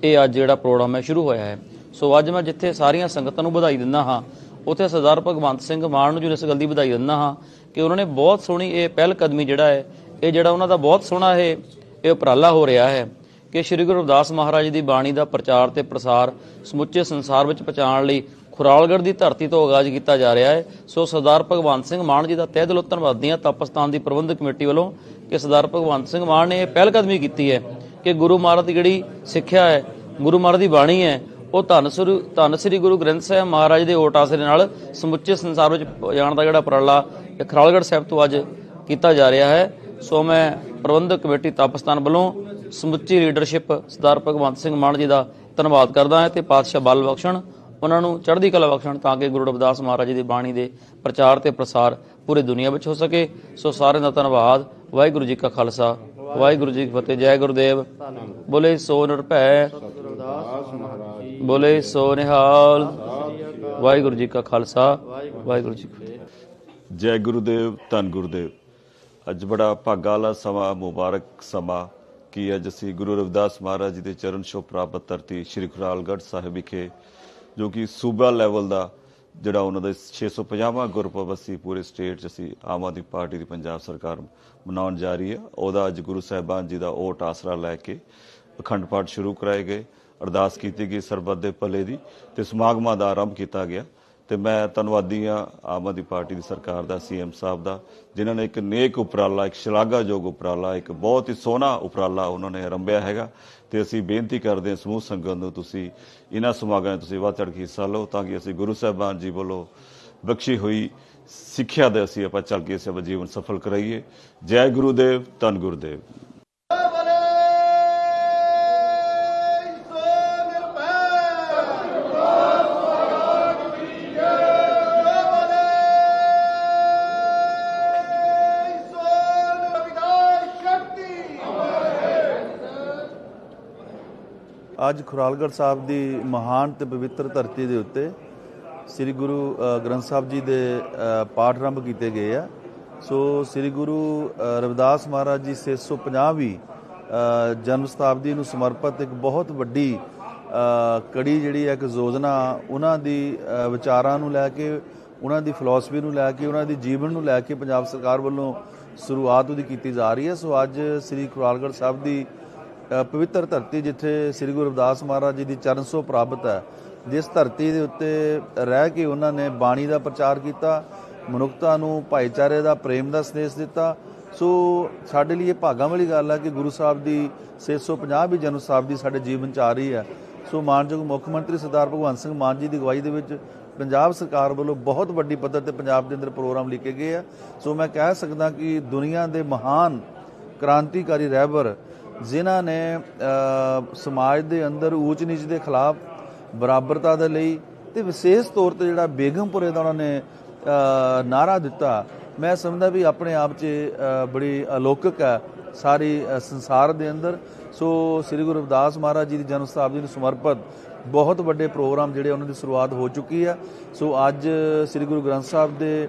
ਇਹ ਅੱਜ ਜਿਹੜਾ ਪ੍ਰੋਗਰਾਮ ਹੈ, ਸ਼ੁਰੂ ਹੋਇਆ ਹੈ। ਸੋ ਅੱਜ ਮੈਂ ਜਿੱਥੇ ਸਾਰੀਆਂ ਸੰਗਤਾਂ ਨੂੰ ਵਧਾਈ ਦਿੰਦਾ ਹਾਂ, ਉੱਥੇ ਸਰਦਾਰ ਭਗਵੰਤ ਸਿੰਘ ਮਾਨ ਨੂੰ ਜੋ ਇਸ ਗੱਲ ਦੀ ਵਧਾਈ ਦਿੰਦਾ ਹਾਂ ਕਿ ਉਹਨਾਂ ਨੇ ਬਹੁਤ ਸੋਹਣੀ ਇਹ ਪਹਿਲ ਕਦਮੀ ਜਿਹੜਾ ਹੈ, ਇਹ ਜਿਹੜਾ ਉਹਨਾਂ ਦਾ ਬਹੁਤ ਸੋਹਣਾ ਇਹ ਇਹ ਉਪਰਾਲਾ ਹੋ ਰਿਹਾ ਹੈ ਕਿ ਸ੍ਰੀ ਗੁਰੂ ਰਵਿਦਾਸ ਮਹਾਰਾਜ ਦੀ ਬਾਣੀ ਦਾ ਪ੍ਰਚਾਰ ਤੇ ਪ੍ਰਸਾਰ ਸਮੁੱਚੇ ਸੰਸਾਰ ਵਿੱਚ ਪਹੁੰਚਾਉਣ ਲਈ ਖੁਰਾਲਗੜ੍ਹ ਦੀ ਧਰਤੀ ਤੋਂ ਆਗਾਜ਼ ਕੀਤਾ ਜਾ ਰਿਹਾ ਹੈ। ਸੋ ਸਰਦਾਰ ਭਗਵੰਤ ਸਿੰਘ ਮਾਨ ਜੀ ਦਾ ਤਹਿ ਦਿਲੋਂ ਧੰਨਵਾਦੀ ਹਾਂ। ਤਪਸਤਾਨ ਦੀ ਪ੍ਰਬੰਧਕ ਕਮੇਟੀ ਵੱਲੋਂ ਕਿ ਸਰਦਾਰ ਭਗਵੰਤ ਸਿੰਘ ਮਾਨ ਨੇ ਇਹ ਪਹਿਲ ਕਦਮੀ ਕੀਤੀ ਹੈ। ਕਿ ਗੁਰੂ ਮਹਾਰਾਜ ਦੀ ਜਿਹੜੀ ਸਿੱਖਿਆ ਹੈ, ਗੁਰੂ ਮਹਾਰਾਜ ਦੀ ਬਾਣੀ ਹੈ, ਉਹ ਧੰਨ ਸ੍ਰੀ ਧੰਨ ਸ੍ਰੀ ਗੁਰੂ ਗ੍ਰੰਥ ਸਾਹਿਬ ਮਹਾਰਾਜ ਦੇ ਓਟ ਆਸਰੇ ਨਾਲ ਸਮੁੱਚੇ ਸੰਸਾਰ ਵਿੱਚ ਜਾਣ ਦਾ ਜਿਹੜਾ ਉਪਰਾਲਾ ਖਰਾਲਗੜ੍ਹ ਸਾਹਿਬ ਤੋਂ ਅੱਜ ਕੀਤਾ ਜਾ ਰਿਹਾ ਹੈ। ਸੋ ਮੈਂ ਪ੍ਰਬੰਧਕ ਕਮੇਟੀ ਤਾਪਸਤਾਨ ਵੱਲੋਂ ਸਮੁੱਚੀ ਲੀਡਰਸ਼ਿਪ ਸਰਦਾਰ ਭਗਵੰਤ ਸਿੰਘ ਮਾਨ ਜੀ ਦਾ ਧੰਨਵਾਦ ਕਰਦਾ ਹਾਂ ਤੇ ਪਾਤਸ਼ਾਹ ਬਲ ਬਖਸ਼ਣ, ਉਹਨਾਂ ਨੂੰ ਚੜ੍ਹਦੀ ਕਲਾ ਬਖਸ਼ਣ ਤਾਂ ਕਿ ਗੁਰੂ ਰਵਿਦਾਸ ਮਹਾਰਾਜ ਜੀ ਦੀ ਬਾਣੀ ਦੇ ਪ੍ਰਚਾਰ ਤੇ ਪ੍ਰਸਾਰ ਪੂਰੀ ਦੁਨੀਆ ਵਿੱਚ ਹੋ ਸਕੇ। ਸੋ ਸਾਰਿਆਂ ਦਾ ਧੰਨਵਾਦ, ਵਾਹਿਗੁਰੂ ਜੀ ਕਾ ਖਾਲਸਾ। ਵਾਹਿਗੁਰੂ ਜੀ ਕੀ ਫਤਿਹ, ਜੈ ਗੁਰਦੇਵ। ਬੋਲੇ ਸੋ ਨਿਰਭੈ ਬੋਲੇ ਸੋ ਨਿਹਾਲ। ਵਾਹਿਗੁਰੂ ਜੀ ਕਾ ਖਾਲਸਾ। ਵਾਹਿਗੁਰੂ ਜੀ ਕੀ ਫਤਿਹ। ਜੈ ਗੁਰੂਦੇਵ, ਧੰਨ ਗੁਰਦੇਵ। ਅੱਜ ਬੜਾ ਭਾਗਾ ਵਾਲਾ ਸਮਾਂ, ਮੁਬਾਰਕ ਸਮਾਂ ਕੀ ਅੱਜ ਅਸੀਂ ਗੁਰੂ ਰਵਿਦਾਸ ਮਹਾਰਾਜ ਜੀ ਦੇ ਚਰਨ ਛੋਹ ਪ੍ਰਾਪਤ ਧਰਤੀ ਸ਼੍ਰੀ ਖੁਰਾਲਗੜ੍ਹ ਸਾਹਿਬ ਵਿਖੇ, ਜੋ ਕਿ ਸੂਬਾ ਲੈਵਲ ਦਾ ਜਿਹੜਾ ਉਹਨਾਂ ਦਾ 650ਵਾਂ ਗੁਰਪੁਰਬ ਅਸੀਂ ਪੂਰੇ ਸਟੇਟ 'ਚ ਅਸੀਂ ਆਮ ਆਦਮੀ ਪਾਰਟੀ ਦੀ ਪੰਜਾਬ ਸਰਕਾਰ ਮਨਾਉਣ ਜਾ ਰਹੀ ਹੈ। ਉਹਦਾ ਅੱਜ ਗੁਰੂ ਸਾਹਿਬਾਨ ਜੀ ਦਾ ਓਟ ਆਸਰਾ ਲੈ ਕੇ ਅਖੰਡ ਪਾਠ ਸ਼ੁਰੂ ਕਰਾਏ ਗਏ, ਅਰਦਾਸ ਕੀਤੀ ਗਈ ਸਰਬੱਤ ਦੇ ਭਲੇ ਦੀ ਤੇ ਸਮਾਗਮਾਂ ਦਾ ਆਰੰਭ ਕੀਤਾ ਗਿਆ। ਤੇ ਮੈਂ ਧੰਨਵਾਦੀ ਹਾਂ ਆਮ ਆਦਮੀ ਪਾਰਟੀ ਦੀ ਸਰਕਾਰ ਦਾ ਸੀਐਮ ਸਾਹਿਬ ਦਾ, ਜਿਨ੍ਹਾਂ ਨੇ ਇੱਕ ਨੇਕ ਉਪਰਾਲਾ, ਇੱਕ ਸ਼ਲਾਘਾਯੋਗ ਉਪਰਾਲਾ, ਇੱਕ ਬਹੁਤ ਹੀ ਸੋਹਣਾ ਉਪਰਾਲਾ ਉਹਨਾਂ ਨੇ ਆਰੰਭਿਆ ਹੈਗਾ। ਤੇ ਅਸੀਂ ਬੇਨਤੀ ਕਰਦੇ ਹਾਂ ਸਮੂਹ ਸੰਗਤ ਨੂੰ, ਤੁਸੀਂ ਇਹਨਾਂ ਸਮਾਗਮਾਂ 'ਚ ਤੁਸੀਂ ਵੱਧ ਚੜ੍ਹ ਕੇ ਹਿੱਸਾ ਲਓ ਤਾਂ ਕਿ ਅਸੀਂ ਗੁਰੂ ਸਾਹਿਬਾਨ ਜੀ ਵੱਲੋਂ ਬਖਸ਼ੀ ਹੋਈ ਸਿੱਖਿਆ ਦੇ ਅਸੀਂ ਆਪਾਂ ਚੱਲ ਕੇ ਇਸ ਆਪਣਾ ਜੀਵਨ ਸਫਲ ਕਰਾਈਏ। ਜੈ ਗੁਰੂਦੇਵ, ਧੰਨ ਗੁਰਦੇਵ। ਅੱਜ ਖੁਰਾਲਗੜ੍ਹ ਸਾਹਿਬ ਦੀ ਮਹਾਨ ਤੇ ਪਵਿੱਤਰ ਧਰਤੀ ਦੇ ਉੱਤੇ ਸ੍ਰੀ ਗੁਰੂ ਗ੍ਰੰਥ ਸਾਹਿਬ ਜੀ ਦੇ ਪਾਠ ਆਰੰਭ ਕੀਤੇ ਗਏ ਆ। ਸੋ ਸ੍ਰੀ ਗੁਰੂ ਰਵਿਦਾਸ ਮਹਾਰਾਜ ਜੀ 650ਵੀਂ ਅ, ਜਨਮ ਸ਼ਤਾਬਦੀ ਨੂੰ ਸਮਰਪਿਤ ਇੱਕ ਬਹੁਤ ਵੱਡੀ ਕੜੀ ਜਿਹੜੀ ਹੈ ਇੱਕ ਯੋਜਨਾ ਉਹਨਾਂ ਦੀ ਵਿਚਾਰਾਂ ਨੂੰ ਲੈ ਕੇ ਉਹਨਾਂ ਦੀ ਫਿਲਾਸਫੀ ਨੂੰ ਲੈ ਕੇ ਉਹਨਾਂ ਦੀ ਜੀਵਨ ਨੂੰ ਲੈ ਕੇ ਪੰਜਾਬ ਸਰਕਾਰ ਵੱਲੋਂ ਸ਼ੁਰੂਆਤ ਉਹਦੀ ਕੀਤੀ ਜਾ ਰਹੀ ਹੈ। ਸੋ ਅੱਜ ਸ੍ਰੀ ਖੁਰਾਲਗੜ੍ਹ ਸਾਹਿਬ ਦੀ ਪਵਿੱਤਰ ਧਰਤੀ ਜਿੱਥੇ ਸ੍ਰੀ ਗੁਰੂ ਰਵਿਦਾਸ ਮਹਾਰਾਜ ਜੀ ਦੀ ਚਰਨ ਛੋਹ ਪ੍ਰਾਪਤ ਹੈ, ਜਿਸ ਧਰਤੀ ਦੇ ਉੱਤੇ ਰਹਿ ਕੇ ਉਹਨਾਂ ਨੇ ਬਾਣੀ ਦਾ ਪ੍ਰਚਾਰ ਕੀਤਾ, ਮਨੁੱਖਤਾ ਨੂੰ ਭਾਈਚਾਰੇ ਦਾ, ਪ੍ਰੇਮ ਦਾ ਸੰਦੇਸ਼ ਦਿੱਤਾ। ਸੋ ਸਾਡੇ ਲਈ ਇਹ ਭਾਗਾਂ ਵਾਲੀ ਗੱਲ ਹੈ ਕਿ ਗੁਰੂ ਸਾਹਿਬ ਦੀ 650 ਵੀ ਜਨਮ ਦੀ ਸਾਡੇ ਜੀਵਨ ਚ ਆ ਰਹੀ ਹੈ। ਸੋ ਮਾਨਯੋਗ ਮੁੱਖ ਮੰਤਰੀ ਸਰਦਾਰ ਭਗਵੰਤ ਸਿੰਘ ਮਾਨ ਜੀ ਦੀ ਅਗਵਾਈ ਦੇ ਵਿੱਚ ਪੰਜਾਬ ਸਰਕਾਰ ਵੱਲੋਂ ਬਹੁਤ ਵੱਡੀ ਪੱਧਰ ਤੇ ਪੰਜਾਬ ਦੇ ਅੰਦਰ ਪ੍ਰੋਗਰਾਮ ਲਿਖੇ ਗਏ ਆ। ਸੋ ਮੈਂ ਕਹਿ ਸਕਦਾ ਕਿ ਦੁਨੀਆ ਦੇ ਮਹਾਨ ਕ੍ਰਾਂਤੀਕਾਰੀ ਰਹਿਬਰ ਜਿਨ੍ਹਾਂ ਨੇ ਸਮਾਜ ਦੇ ਅੰਦਰ ਊਚ ਨੀਚ ਦੇ ਖਿਲਾਫ ਬਰਾਬਰਤਾ ਦੇ ਲਈ ਤੇ ਵਿਸ਼ੇਸ਼ ਤੌਰ ਤੇ ਜਿਹੜਾ ਬੇਗਮਪੁਰੇ ਦਾ ਉਹਨਾਂ ਨੇ ਅ, ਨਾਰਾ ਦਿੱਤਾ ਮੈਂ ਸਮਝਦਾ ਵੀ ਆਪਣੇ ਆਪ 'ਚ ਬੜੀ ਅਲੌਕਿਕ ਹੈ ਸਾਰੀ ਸੰਸਾਰ ਦੇ ਅੰਦਰ। ਸੋ ਸ੍ਰੀ ਗੁਰੂ ਰਵਿਦਾਸ ਮਹਾਰਾਜ ਜੀ ਦੀ ਜਨਮ ਸ਼ਤਾਬਦੀ ਨੂੰ ਸਮਰਪਿਤ ਬਹੁਤ ਵੱਡੇ ਪ੍ਰੋਗਰਾਮ ਜਿਹੜੇ ਉਹਨਾਂ ਦੀ ਸ਼ੁਰੂਆਤ ਹੋ ਚੁੱਕੀ ਹੈ। ਸੋ ਅੱਜ ਸ੍ਰੀ ਗੁਰੂ ਗ੍ਰੰਥ ਸਾਹਿਬ ਦੇ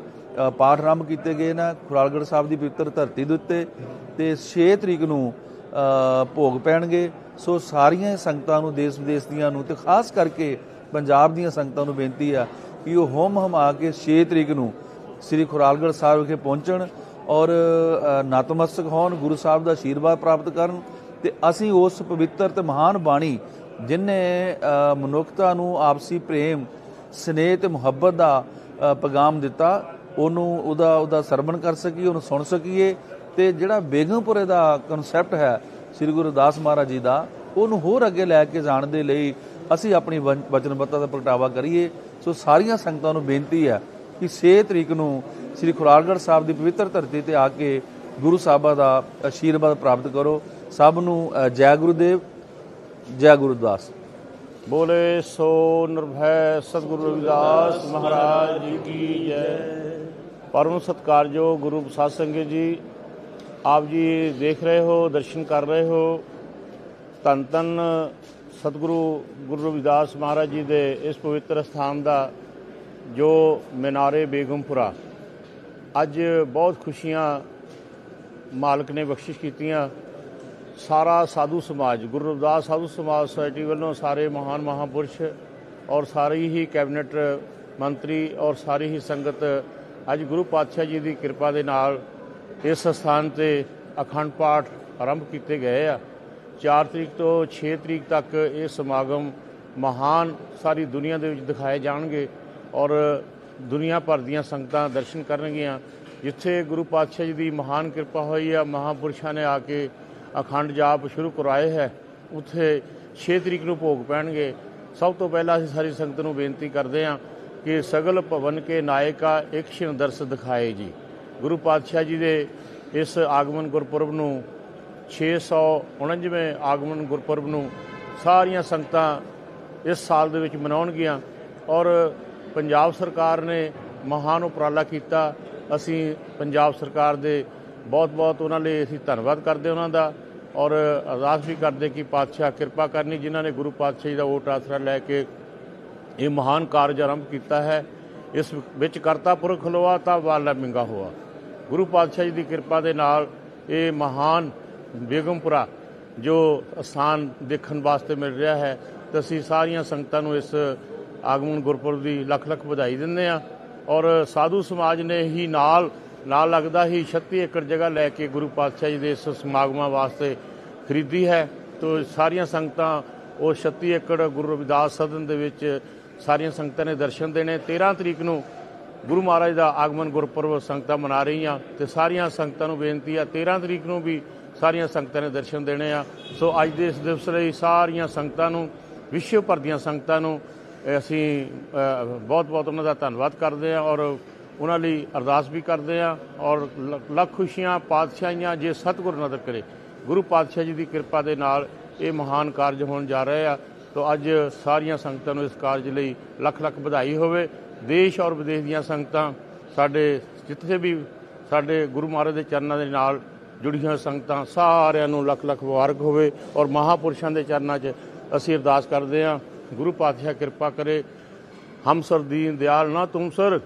ਪਾਠ ਆਰੰਭ ਕੀਤੇ ਗਏ ਨੇ। ਖੁਰਾਲਗੜ੍ਹ ਸਾਹਿਬ ਦੀ ਪਵਿੱਤਰ ਧਰਤੀ ਦੇ ਉੱਤੇ ਤੇ 6 ਤਰੀਕ ਨੂੰ ਭੋਗ ਪੈਣਗੇ। ਸੋ ਸਾਰੀਆਂ ਸੰਗਤਾਂ ਨੂੰ ਦੇਸ਼ ਵਿਦੇਸ਼ ਦੀਆਂ ਨੂੰ ਤੇ ਖਾਸ ਕਰਕੇ ਪੰਜਾਬ ਦੀਆਂ ਸੰਗਤਾਂ ਨੂੰ ਬੇਨਤੀ ਆ ਕਿ ਉਹ ਹੋਮ ਹਮਾ ਕੇ 6 ਤਰੀਕ ਨੂੰ ਸ੍ਰੀ ਖੁਰਾਲਗੜ੍ਹ ਸਾਹਿਬ ਵਿਖੇ ਪਹੁੰਚਣ ਔਰ ਅ, ਨਤਮਸਤਕ ਹੋਣ ਗੁਰੂ ਸਾਹਿਬ ਦਾ ਆਸ਼ੀਰਵਾਦ ਪ੍ਰਾਪਤ ਕਰਨ ਤੇ ਅਸੀਂ ਉਸ ਪਵਿੱਤਰ ਤੇ ਮਹਾਨ ਬਾਣੀ ਜਿਨੇ ਮਨੁੱਖਤਾ ਨੂੰ ਆਪਸੀ ਪ੍ਰੇਮ ਸਨੇਹ ਤੇ ਮੁਹੱਬਤ ਦਾ ਪੈਗਾਮ ਦਿੱਤਾ ਉਹਨੂੰ ਉਹਦਾ ਉਹਦਾ ਸਰਵਣ ਕਰ ਸਕੀਏ ਉਹਨੂੰ ਸੁਣ ਸਕੀਏ ਤੇ ਜਿਹੜਾ ਬੇਗਮਪੁਰੇ ਦਾ ਕਨਸੈਪਟ ਹੈ ਸ੍ਰੀ ਗੁਰੂ ਦਾਸ ਮਹਾਰਾਜ ਜੀ ਦਾ ਉਹਨੂੰ ਹੋਰ ਅੱਗੇ ਲੈ ਕੇ ਜਾਣ ਦੇ ਲਈ ਅਸੀਂ ਆਪਣੀ ਵਚਨਬੱਧਤਾ ਦਾ ਪ੍ਰਗਟਾਵਾ ਕਰੀਏ। ਸੋ ਸਾਰੀਆਂ ਸੰਗਤਾਂ ਨੂੰ ਬੇਨਤੀ ਹੈ ਕਿ 6 ਤਰੀਕ ਨੂੰ ਸ੍ਰੀ ਖੁਰਾਲਗੜ੍ਹ ਸਾਹਿਬ ਦੀ ਪਵਿੱਤਰ ਧਰਤੀ ਤੇ ਆ ਕੇ ਗੁਰੂ ਸਾਹਿਬਾਂ ਦਾ ਆਸ਼ੀਰਵਾਦ ਪ੍ਰਾਪਤ ਕਰੋ। ਸਭ ਨੂੰ ਅ, ਜੈ ਗੁਰੂਦੇਵ ਜੈ ਗੁਰਦਾਸ ਬੋਲੇ ਸੋ ਨਿਰਭੈ ਸਤਿਗੁਰੂ ਰਵਿਦਾਸ ਮਹਾਰਾਜ ਜੀ ਕੀ ਜੈ। ਪਰਮ ਸਤਕਾਰਯੋਗ ਗੁਰੂ ਪ੍ਰਸਾਦ ਸੰਗਤ ਜੀ ਆਪ ਜੀ ਦੇਖ ਰਹੇ ਹੋ, ਦਰਸ਼ਨ ਕਰ ਰਹੇ ਹੋ। ਧੰਨ ਧੰਨ ਸਤਿਗੁਰੂ ਗੁਰੂ ਰਵਿਦਾਸ ਮਹਾਰਾਜ ਜੀ ਦੇ ਇਸ ਪਵਿੱਤਰ ਸਥਾਨ ਦਾ, ਜੋ ਮਿਨਾਰੇ ਬੇਗਮਪੁਰਾ। ਅੱਜ ਬਹੁਤ ਖੁਸ਼ੀਆਂ ਮਾਲਕ ਨੇ ਬਖਸ਼ਿਸ਼ ਕੀਤੀਆਂ। ਸਾਰਾ ਸਾਧੂ ਸਮਾਜ, ਗੁਰੂ ਰਵਿਦਾਸ ਸਾਧੂ ਸਮਾਜ ਸੁਸਾਇਟੀ ਵੱਲੋਂ ਸਾਰੇ ਮਹਾਨ ਮਹਾਪੁਰਸ਼ ਔਰ ਸਾਰੀ ਹੀ ਕੈਬਨਿਟ ਮੰਤਰੀ ਔਰ ਸਾਰੀ ਹੀ ਸੰਗਤ, ਅੱਜ ਗੁਰੂ ਪਾਤਸ਼ਾਹ ਜੀ ਦੀ ਕਿਰਪਾ ਦੇ ਨਾਲ ਇਸ ਸਥਾਨ ਤੇ ਅਖੰਡ ਪਾਠ ਆਰੰਭ ਕੀਤੇ ਗਏ ਆ। 4 ਤਰੀਕ ਤੋਂ 6 ਤਰੀਕ ਤੱਕ ਇਹ ਸਮਾਗਮ ਮਹਾਨ ਸਾਰੀ ਦੁਨੀਆ ਦੇ ਵਿੱਚ ਦਿਖਾਏ ਜਾਣਗੇ ਔਰ ਦੁਨੀਆ ਭਰ ਦੀਆਂ ਸੰਗਤਾਂ ਦਰਸ਼ਨ ਕਰਨਗੀਆਂ। ਜਿੱਥੇ ਗੁਰੂ ਪਾਤਸ਼ਾਹ ਜੀ ਦੀ ਮਹਾਨ ਕਿਰਪਾ ਹੋਈ ਆ, ਮਹਾਪੁਰਸ਼ਾਂ ਨੇ ਆ ਕੇ ਅਖੰਡ ਜਾਪ ਸ਼ੁਰੂ ਕਰਾਏ ਹੈ। ਉੱਥੇ 6 ਤਰੀਕ ਨੂੰ ਭੋਗ ਪੈਣਗੇ। ਸਭ ਤੋਂ ਪਹਿਲਾਂ ਅਸੀਂ ਸਾਰੀ ਸੰਗਤ ਨੂੰ ਬੇਨਤੀ ਕਰਦੇ ਹਾਂ ਕਿ ਸਗਲ ਭਵਨ ਕੇ ਨਾਇਕਾ ਇੱਕ ਸ਼ਿਵ ਦਰਸ ਦਿਖਾਏ ਜੀ। ਗੁਰੂ ਪਾਤਸ਼ਾਹ ਜੀ ਦੇ ਇਸ ਆਗਮਨ ਗੁਰਪੁਰਬ ਨੂੰ 649ਵੇਂ ਆਗਮਨ ਗੁਰਪੁਰਬ ਨੂੰ ਸਾਰੀਆਂ ਸੰਗਤਾਂ ਇਸ ਸਾਲ ਦੇ ਵਿੱਚ ਮਨਾਉਣਗੀਆਂ ਔਰ ਪੰਜਾਬ ਸਰਕਾਰ ਨੇ ਮਹਾਨ ਉਪਰਾਲਾ ਕੀਤਾ। ਅਸੀਂ ਪੰਜਾਬ ਸਰਕਾਰ ਦੇ ਬਹੁਤ-ਬਹੁਤ ਉਹਨਾਂ ਲਈ ਅਸੀਂ ਧੰਨਵਾਦ ਕਰਦੇ ਉਹਨਾਂ ਦਾ ਔਰ ਅਰਦਾਸ ਵੀ ਕਰਦੇ ਕਿ ਪਾਤਸ਼ਾਹ ਕਿਰਪਾ ਕਰਨੀ ਜਿਨ੍ਹਾਂ ਨੇ ਗੁਰੂ ਪਾਤਸ਼ਾਹ ਜੀ ਦਾ ਵੋਟ ਆਸਰਾ ਲੈ ਕੇ ਇਹ ਮਹਾਨ ਕਾਰਜ ਆਰੰਭ ਕੀਤਾ ਹੈ। ਇਸ ਵਿੱਚ ਕਰਤਾ ਪੁਰਖ ਲੋਆ ਤਾਂ ਵਾਲਾ ਮਿੰਗਾ ਹੋਆ। ਗੁਰੂ ਪਾਤਸ਼ਾਹ ਜੀ ਦੀ ਕਿਰਪਾ ਦੇ ਨਾਲ ਇਹ ਮਹਾਨ ਬੇਗਮਪੁਰਾ ਜੋ ਸਥਾਨ ਦੇਖਣ ਵਾਸਤੇ ਮਿਲ ਰਿਹਾ ਹੈ, ਤੇ ਅਸੀਂ ਸਾਰੀਆਂ ਸੰਗਤਾਂ ਨੂੰ ਇਸ ਆਗਮਨ ਗੁਰਪੁਰਬ ਦੀ ਲੱਖ ਲੱਖ ਵਧਾਈ ਦਿੰਦੇ ਆ ਔਰ ਸਾਧੂ ਸਮਾਜ ਨੇ ਹੀ ਨਾਲ ਨਾਲ ਲੱਗਦਾ ਹੀ 36 ਏਕੜ ਜਗ੍ਹਾ ਲੈ ਕੇ ਗੁਰੂ ਪਾਤਸ਼ਾਹ ਜੀ ਦੇ ਇਸ ਸਮਾਗਮਾਂ ਵਾਸਤੇ ਖਰੀਦੀ ਹੈ। ਤੋ ਸਾਰੀਆਂ ਸੰਗਤਾਂ ਉਹ 36 ਏਕੜ ਗੁਰੂ ਰਵਿਦਾਸ ਸਦਨ ਦੇ ਵਿੱਚ ਸਾਰੀਆਂ ਸੰਗਤਾਂ ਨੇ ਦਰਸ਼ਨ ਦੇਣੇ। 13 ਤਰੀਕ ਨੂੰ ਗੁਰੂ ਮਹਾਰਾਜ ਦਾ ਆਗਮਨ ਗੁਰਪੁਰਬ ਸੰਗਤਾਂ ਮਨਾ ਰਹੀਆਂ ਤੇ ਸਾਰੀਆਂ ਸੰਗਤਾਂ ਨੂੰ ਬੇਨਤੀ ਆ 13 ਤਰੀਕ ਨੂੰ ਵੀ ਸਾਰੀਆਂ ਸੰਗਤਾਂ ਨੇ ਦਰਸ਼ਨ ਦੇਣੇ ਆ। ਸੋ ਅੱਜ ਦੇ ਇਸ ਦਿਵਸ ਲਈ ਸਾਰੀਆਂ ਸੰਗਤਾਂ ਨੂੰ, ਵਿਸ਼ਵ ਭਰ ਦੀਆਂ ਸੰਗਤਾਂ ਨੂੰ ਅਸੀਂ ਬਹੁਤ ਬਹੁਤ ਉਹਨਾਂ ਦਾ ਧੰਨਵਾਦ ਕਰਦੇ ਆ ਔਰ ਉਹਨਾਂ ਲਈ ਅਰਦਾਸ ਵੀ ਕਰਦੇ ਆ ਔਰ ਲ- ਲੱਖ ਖੁਸ਼ੀਆਂ, ਪਾਤਸ਼ਾਹੀਆਂ ਜੇ ਸਤਿਗੁਰ ਨਦਰ ਕਰੇ। ਗੁਰੂ ਪਾਤਸ਼ਾਹ ਜੀ ਦੀ ਕਿਰਪਾ ਦੇ ਨਾਲ ਇਹ ਮਹਾਨ ਕਾਰਜ ਹੋਣ ਜਾ ਰਹੇ ਆ। ਤੋ ਅੱਜ ਸਾਰੀਆਂ ਸੰਗਤਾਂ ਨੂੰ ਇਸ ਕਾਰਜ ਲਈ ਲੱਖ ਲੱਖ ਵਧਾਈ ਹੋਵੇ ਦੇਸ਼ ਔਰ ਵਿਦੇਸ਼ ਦੀਆਂ ਸੰਗਤਾਂ ਸਾਡੇ ਜਿੱਥੇ ਵੀ ਸਾਡੇ ਗੁਰੂ ਮਹਾਰਾਜ ਦੇ ਚਰਨਾਂ ਦੇ ਨਾਲ ਜੁੜੀਆਂ ਸੰਗਤਾਂ ਸਾਰਿਆਂ ਨੂੰ ਲੱਖ ਲੱਖ ਮੁਬਾਰਕ ਹੋਵੇ ਔਰ ਮਹਾਪੁਰਸ਼ਾਂ ਦੇ ਚਰਨਾਂ 'ਚ ਅਸੀਂ ਅਰਦਾਸ ਕਰਦੇ ਹਾਂ, ਗੁਰੂ ਪਾਤਸ਼ਾਹ ਕਿਰਪਾ ਕਰੇ। ਹਮ ਸਰ ਦੀਨ ਦਿਆਲ ਨਾ ਤੁਮ ਸਰ,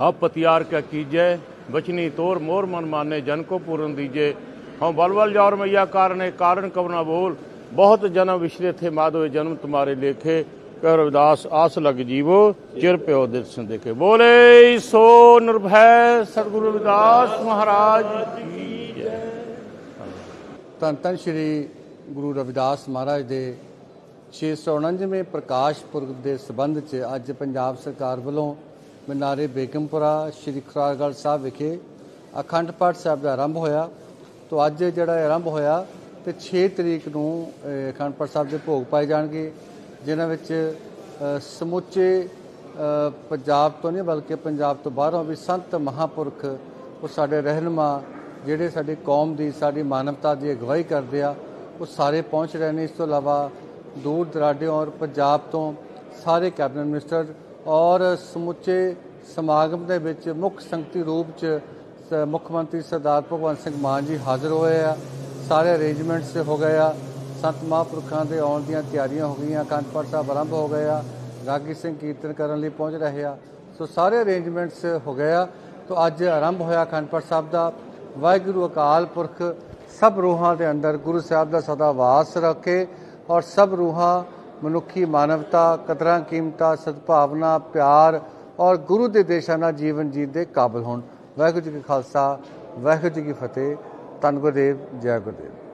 ਹਉ ਪਤਿਆਰ ਕਾ ਕੀਜੈ, ਬਚਨੀ ਤੋਰ ਮੋਰ ਮਨ ਮਾਨੇ ਜਨ ਕੋ ਪੂਰਨ ਦੀਜੇ। ਹਉ ਬਲ ਜੋਰ ਮਈਆ ਕਾਰਨੇ ਕਾਰਨ ਕਵਨਾ ਬੋਲ, ਬਹੁਤ ਜਨਮ ਵਿਸ਼ਰੇ ਥੇ ਮਾਧੋ ਜਨਮ ਤੁਮਾਰੇ ਲੇਖੇ। ਕਰ ਰਵਿਦਾਸ ਆਸ ਲਗ ਜੀਵੋ, ਚਿਰ ਪਿਓ ਦਿਰਸਨ ਦੇਖੇ ਬੋਲੇ ਸੋ ਨਿਰਭੈ ਸਤਿਗੁਰੂ ਰਵਿਦਾਸ ਮਹਾਰਾਜ ਕੀ ਜੈ। ਤਨ ਤਨ ਸ਼੍ਰੀ ਗੁਰੂ ਰਵਿਦਾਸ ਮਹਾਰਾਜ ਦੇ 649ਵੇਂ ਪ੍ਰਕਾਸ਼ ਪੁਰਬ ਦੇ ਸਬੰਧ 'ਚ ਅੱਜ ਪੰਜਾਬ ਸਰਕਾਰ ਵੱਲੋਂ ਮਨਾਰੇ ਬੇਗਮਪੁਰਾ, ਸ਼੍ਰੀ ਖਰਾਗੜ ਸਾਹਿਬ ਵਿਖੇ ਅਖੰਡ ਪਾਠ ਸਾਹਿਬ ਦਾ ਆਰੰਭ ਹੋਇਆ। ਤੋਂ ਅੱਜ ਜਿਹੜਾ ਆਰੰਭ ਹੋਇਆ, ਤੇ 6 ਤਰੀਕ ਨੂੰ ਅਖੰਡ ਪਾਠ ਸਾਹਿਬ ਦੇ ਭੋਗ ਪਾਏ ਜਾਣਗੇ। ਜਿਨ੍ਹਾਂ ਵਿੱਚ ਸਮੁੱਚੇ ਪੰਜਾਬ ਤੋਂ ਨਹੀਂ ਬਲਕਿ ਪੰਜਾਬ ਤੋਂ ਬਾਹਰੋਂ ਵੀ ਸੰਤ ਮਹਾਪੁਰਖ, ਉਹ ਸਾਡੇ ਰਹਿਨੁਮਾ, ਜਿਹੜੇ ਸਾਡੀ ਕੌਮ ਦੀ, ਸਾਡੀ ਮਾਨਵਤਾ ਦੀ ਅਗਵਾਈ ਕਰਦੇ ਆ, ਉਹ ਸਾਰੇ ਪਹੁੰਚ ਰਹੇ ਨੇ। ਇਸ ਤੋਂ ਇਲਾਵਾ ਦੂਰ ਦਰਾਡਿਓਂ ਔਰ ਪੰਜਾਬ ਤੋਂ ਸਾਰੇ ਕੈਬਨਿਟ ਮਿਨਿਸਟਰ ਔਰ ਸਮੁੱਚੇ ਸਮਾਗਮ ਦੇ ਵਿੱਚ ਮੁੱਖ ਸੰਗਤੀ ਰੂਪ ਚ ਸ- ਮੁੱਖ ਮੰਤਰੀ ਸਰਦਾਰ ਭਗਵੰਤ ਸਿੰਘ ਮਾਨ ਜੀ ਹਾਜ਼ਰ ਹੋਏ ਆ। ਸਾਰੇ ਅਰੇਂਜਮੈਂਟਸ ਹੋ ਗਏ ਆ। ਸੰਤ ਮਹਾਂਪੁਰਖਾਂ ਦੇ ਆਉਣ ਦੀਆਂ ਤਿਆਰੀਆਂ ਹੋ ਗਈਆਂ, ਅਖੰਡ ਸਾਹਿਬ ਆਰੰਭ ਹੋ ਗਏ ਆ ਰਾਗੀ ਸਿੰਘ ਕੀਰਤਨ ਕਰਨ ਲਈ ਪਹੁੰਚ ਰਹੇ ਆ। ਸੋ ਸਾਰੇ ਅਰੇਂਜਮੈਂਟਸ ਹੋ ਗਏ ਆ। ਤੋਂ ਅੱਜ ਆਰੰਭ ਹੋਇਆ ਅਖੰਡ ਸਾਹਿਬ ਦਾ। ਵਾਹਿਗੁਰੂ ਅਕਾਲ ਪੁਰਖ, ਸਭ ਰੂਹਾਂ ਦੇ ਅੰਦਰ ਗੁਰੂ ਸਾਹਿਬ ਦਾ ਸਦਾ ਵਾਸ ਰੱਖੇ ਔਰ ਸਭ ਰੂਹਾਂ ਮਨੁੱਖੀ ਮਾਨਵਤਾ, ਕਦਰਾਂ ਕੀਮਤਾਂ, ਸਦਭਾਵਨਾ, ਪਿਆਰ ਔਰ ਗੁਰੂ ਦੇ ਦੇਸ਼ਾਂ ਨਾਲ ਜੀਵਨ ਜੀਣ ਦੇ ਕਾਬਿਲ ਹੋਣ। ਵਾਹਿਗੁਰੂ ਜੀ ਕਾ ਖਾਲਸਾ, ਵਾਹਿਗੁਰੂ ਜੀ ਕੀ ਫਤਿਹ। ਧੰਨ ਗੁਰਦੇਵ, ਜੈ ਗੁਰਦੇਵ।